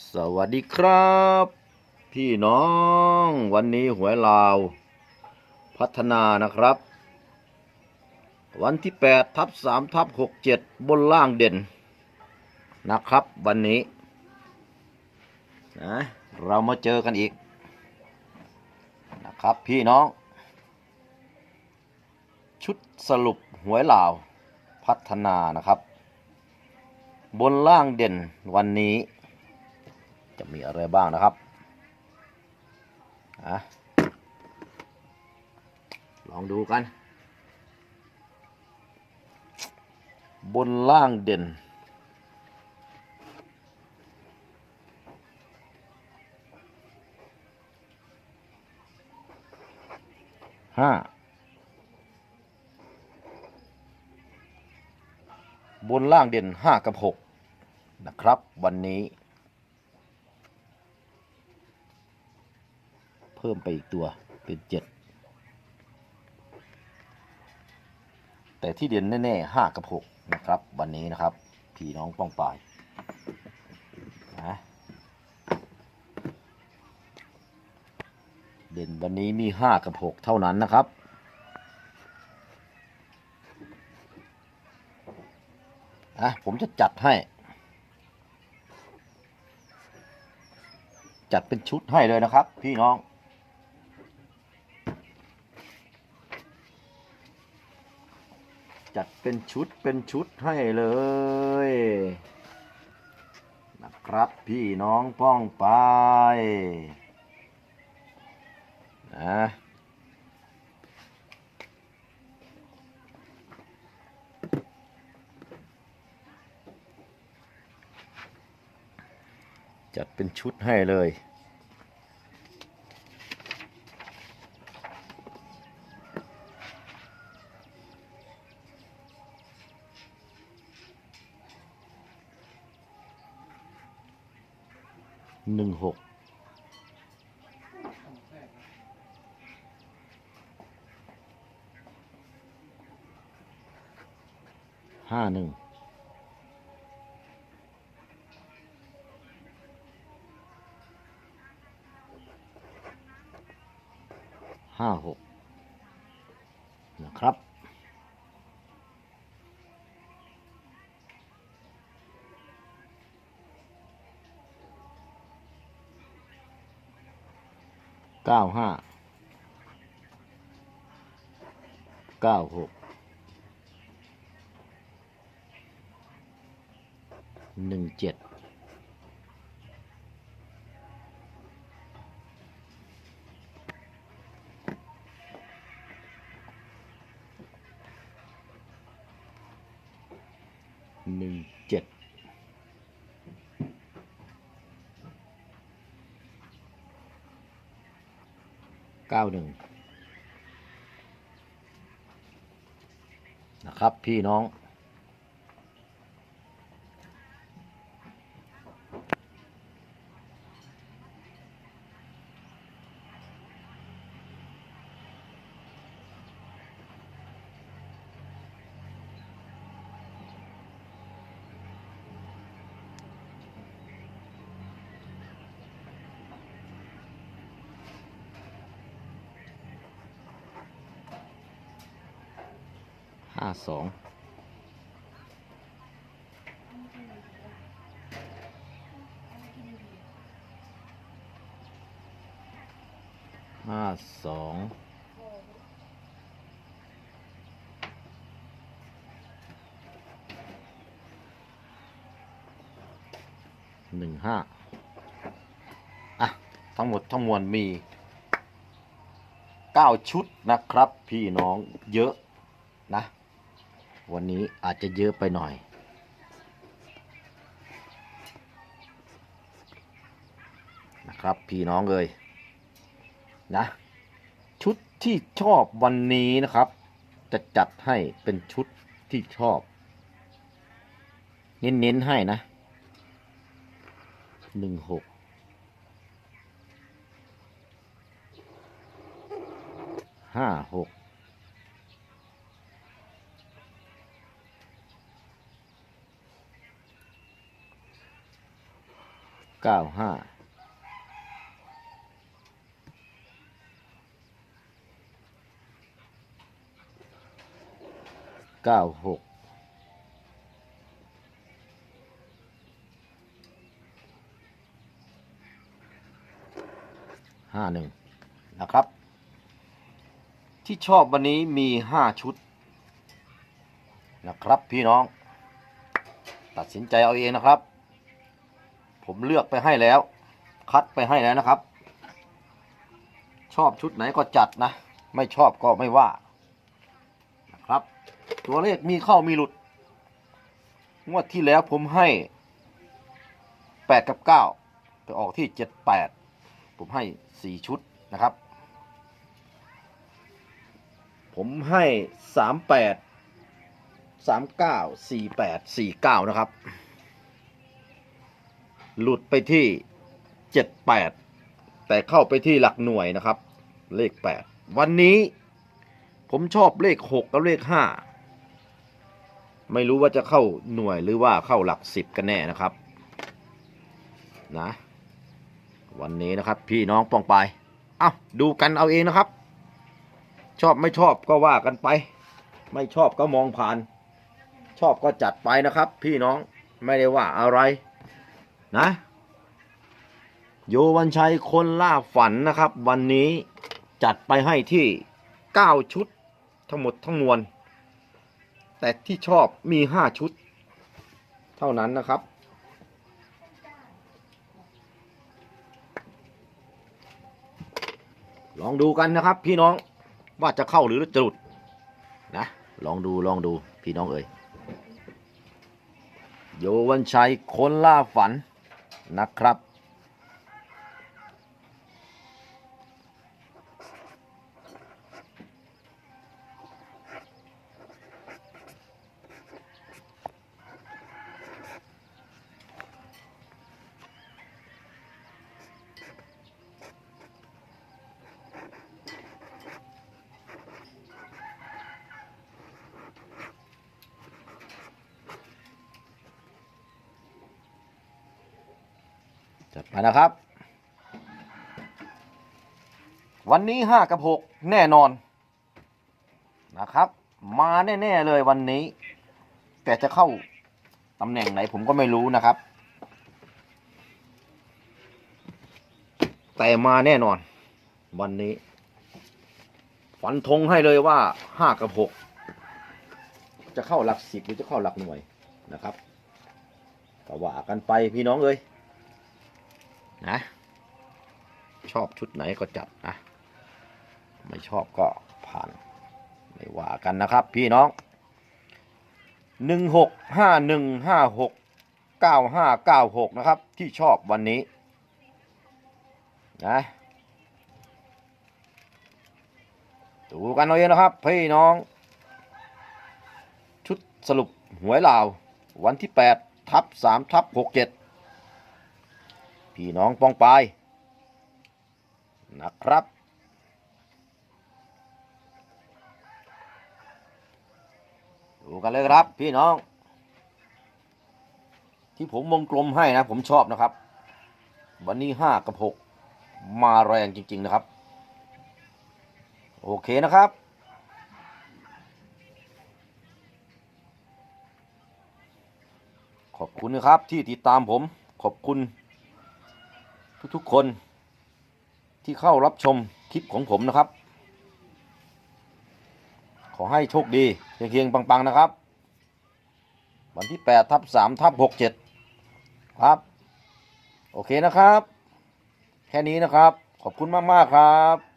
สวัสดีครับ พี่น้องวันนี้หวยลาว พัฒนานะครับ วันที่8ทับ3ทับ67 บนล่างเด่นนะครับวันนี้นะเรามาเจอกันอีก นะครับพี่น้อง ชุดสรุปหวยลาว พัฒนานะครับ บนล่างเด่นวันนี้ จะมีอะไรบ้างนะครับอะลองดูกัน บนล่างเด่น ห้า บนล่างเด่นห้ากับหกนะครับ วันนี้ พิ่มไปอีกตัวเป็นเจ็ดแต่ที่เด่นแน่ๆห้ากับหกนะครับ วันนี้นะครับพี่น้องป้องปายนะเด่นวันนี้มีห้ากับหกเท่านั้นนะครับอะผมจะจัดให้ จัดเป็นชุดให้เลยนะครับ พี่น้อง จัด เป็นชุดเป็นชุดให้เลยนะครับพี่น้องป้องไปนะจัดเป็นชุดให้เลย หนึ่งหกห้าหนึ่งห้าหก เก้าห้าเก้าหกหนึ่งเจ็ด เก้าหนึ่งนะครับพี่น้อง ห้าสองห้าสองหนึ่งห้าอะ ทั้งหมดทั้งมวลมีเก้าชุดนะครับ พี่น้องเยอะนะ วันนี้อาจจะเยอะไปหน่อย นะครับ พี่น้องเลยนะ ชุดที่ชอบวันนี้นะครับ จะจัดให้เป็นชุดที่ชอบ เน้นๆให้นะหนึ่งหกห้าหก เก้าห้าเก้าหกห้าหนึ่งนะครับ ที่ชอบวันนี้มีห้าชุด นะครับพี่น้อง ตัดสินใจเอาเองนะครับ ผมเลือกไปให้แล้ว คัดไปให้แล้วนะครับ ชอบชุดไหนก็จัดนะ ไม่ชอบก็ไม่ว่านะครับ ตัวเลขมีเข้ามีหลุด งวดที่แล้วผมให้ 8 กับ 9 ไปออกที่ 78 ผมให้ 4 ชุดนะครับ ผมให้ 38 39 48 49 นะครับ หลุดไปที่ 78 แต่เข้าไปที่หลักหน่วยนะครับ เลข 8 วันนี้ผมชอบเลข 6 กับเลข 5 ไม่รู้ว่าจะเข้าหน่วยหรือว่าเข้าหลัก 10 กันแน่นะครับนะวันนี้นะครับพี่น้องปองไปเอาดูกันเอาเองนะครับ ชอบไม่ชอบก็ว่ากันไป ไม่ชอบก็มองผ่าน ชอบก็จัดไปนะครับ พี่น้องไม่ได้ว่าอะไร นะโยวันชัยคนล่าฝันนะครับ วันนี้จัดไปให้ที่ 9 ชุดทั้งหมดทั้งมวล แต่ที่ชอบมี 5 ชุด เท่านั้นนะครับ ลองดูกันนะครับพี่น้องว่าจะเข้าหรือจะหลุดนะลองดูลองดูพี่น้องเอ๋ยโยวันชัยคนล่าฝัน นะครับ จัดไปนะครับ วันนี้ห้ากับหกแน่นอนนะครับ มาแน่ๆเลยวันนี้ แต่จะเข้าตำแหน่งไหนผมก็ไม่รู้นะครับ แต่มาแน่นอน วันนี้ฝันธงให้เลยว่าห้ากับหกจะเข้าหลักสิบหรือจะเข้าหลักหน่วยนะครับก็ว่ากันไปพี่น้องเอ้ย นะ ชอบชุดไหนก็จัดนะ ไม่ชอบก็ผ่าน ไม่ว่ากันนะครับพี่น้องหนึ่งหกห้าหนึ่งห้าหกเก้าห้าเก้าหกนะครับ ที่ชอบวันนี้ นะดูกันเอาเองนะครับพี่น้อง ชุดสรุปหวยลาว วันที่ 8 ทับ3ทับ67 พี่น้องป้องปายนะครับ ดูกันเลยครับพี่น้อง ที่ผมวงกลมให้นะ ผมชอบนะครับ วันนี้ห้ากับหกมาแรงจริง ๆ นะครับ โอเคนะครับขอบคุณนะครับที่ติดตามผม ขอบคุณ ทุกๆคนที่เข้ารับชมคลิปของผมนะครับ ขอให้โชคดีเฮียงๆปัง ๆ นะครับ วันที่8ทับ3ทับ67 ครับ โอเคนะครับ แค่นี้นะครับ ขอบคุณมาก ๆ ครับ